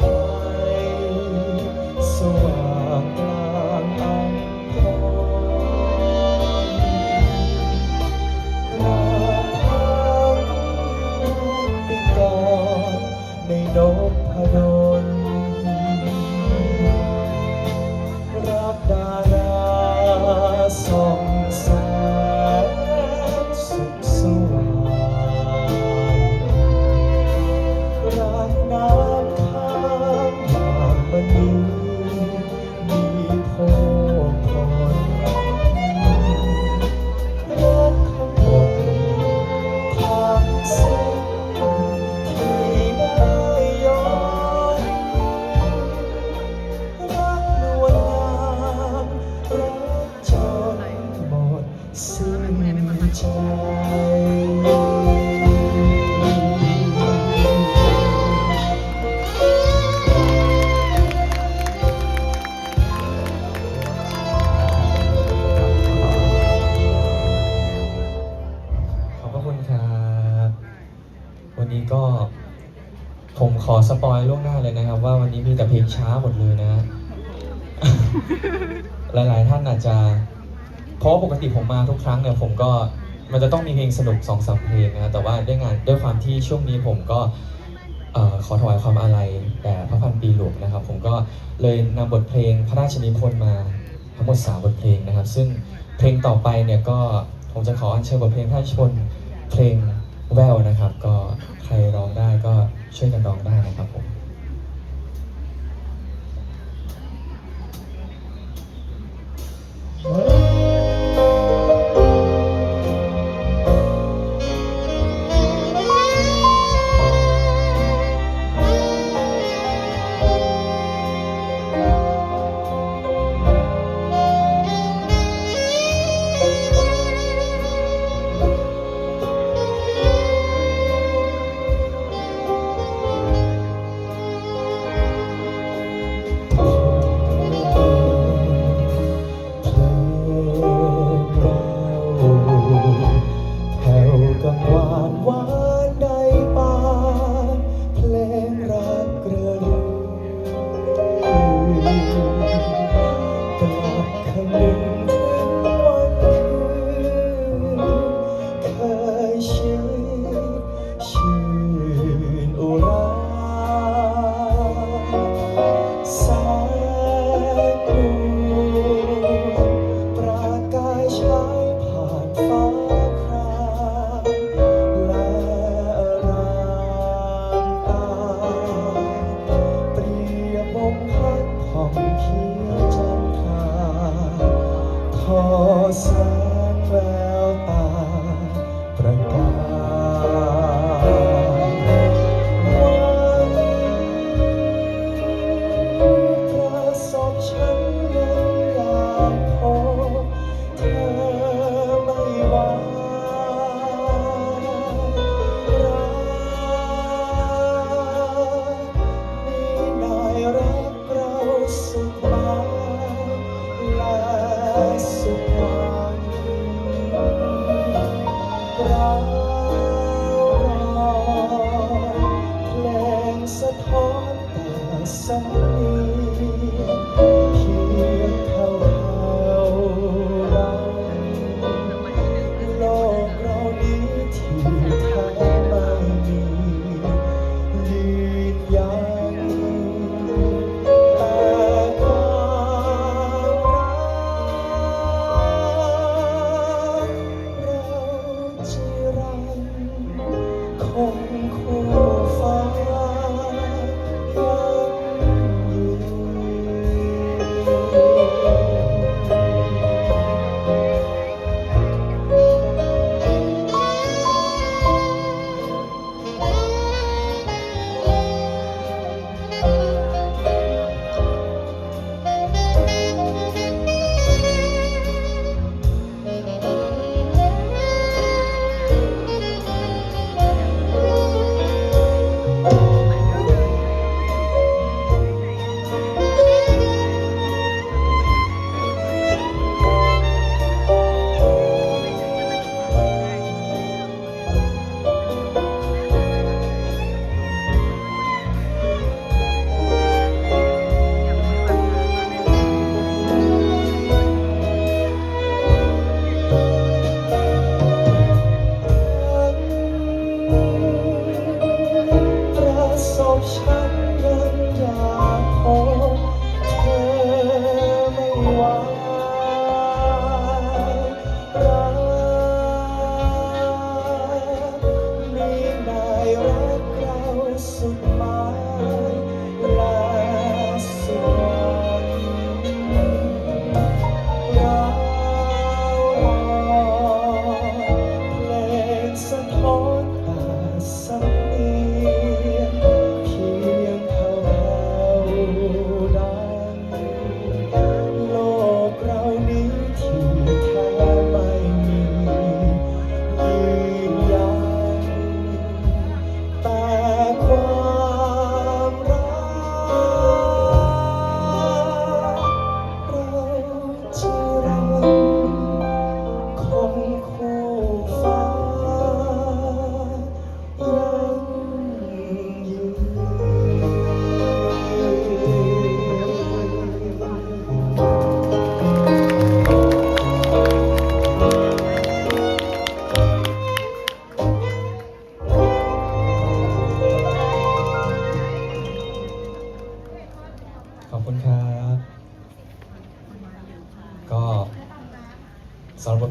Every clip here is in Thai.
รั สปอยล่วงหน้าเลยนะครับ ว่าวันนี้มีแต่เพลงช้าหมดเลยนะ หลายๆ ท่านอาจจะเพราะปกติผมมาทุกครั้งเนี่ยผมก็มันจะต้องมีเพลงสนุกสองสามเพลงนะแต่ว่าด้วยงานด้วยความที่ช่วงนี้ผมก็ขอถวายความอาลัยแด่พระพันปีหลวงนะครับ ผมก็เลยนำบทเพลงพระราชนิพนธ์มาทั้งหมดสามบทเพลงนะครับ ซึ่งเพลงต่อไปเนี่ยก็ผมจะขออัญเชิญบทเพลงพระราชนิพนธ์เพลงแววนะครับ ก็ใครร้องได้ก็ ช่วยกันร้องได้นะครับผม แ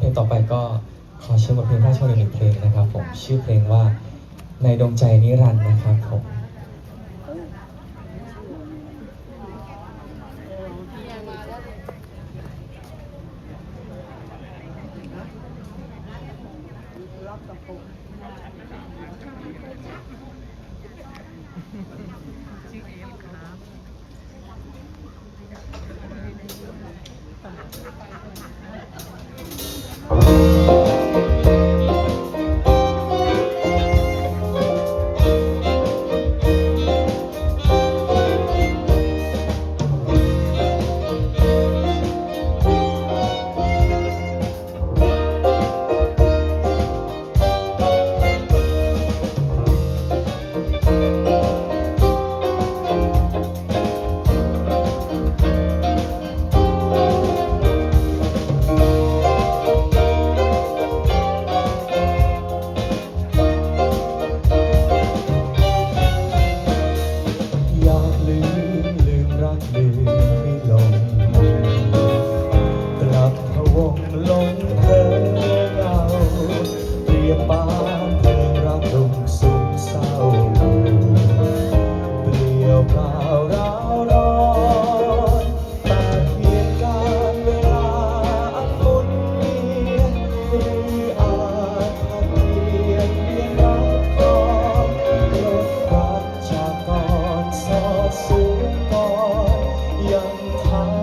เพลงต่อไปก็ขอเชิญบทเพลงพระาชวนีหนึ่งเพลงนะครับ ผมชื่อเพลงว่าในดวงใจนิรันดร์นะครับผมชื่อเอฟครับ あっ。heart.